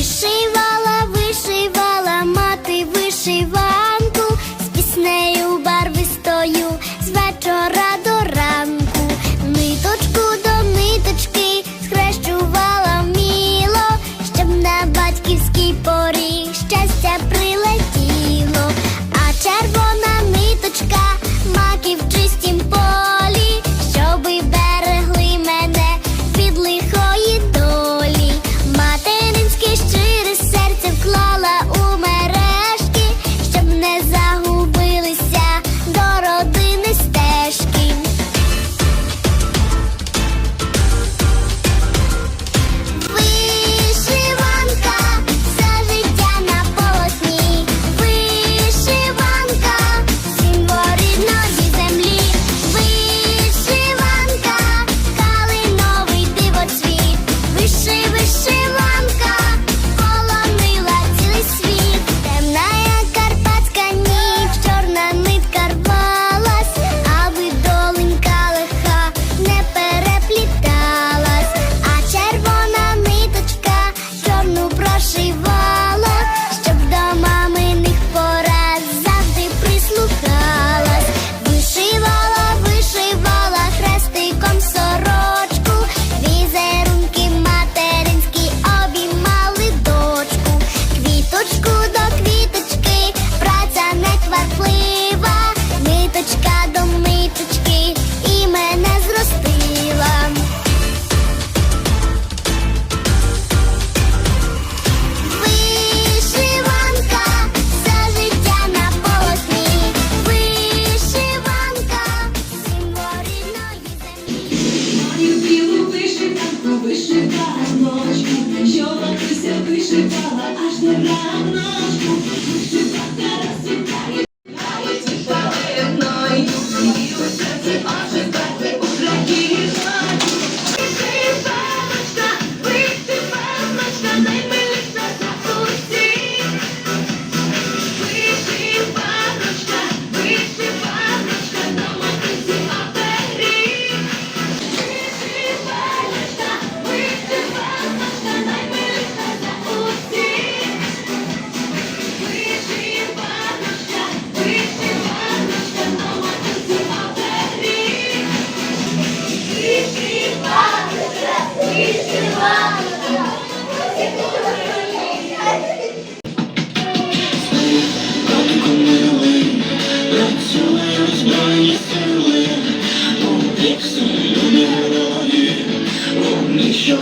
Вишивала, вишивала мати вишиванку, з піснею барвистою, з вечора до ранку, ниточку до ниточки схрещувала вміло, щоб на батьківській порі щастя прилетіло. Читала аж до рана збройні сили, у вік сили герої, вони що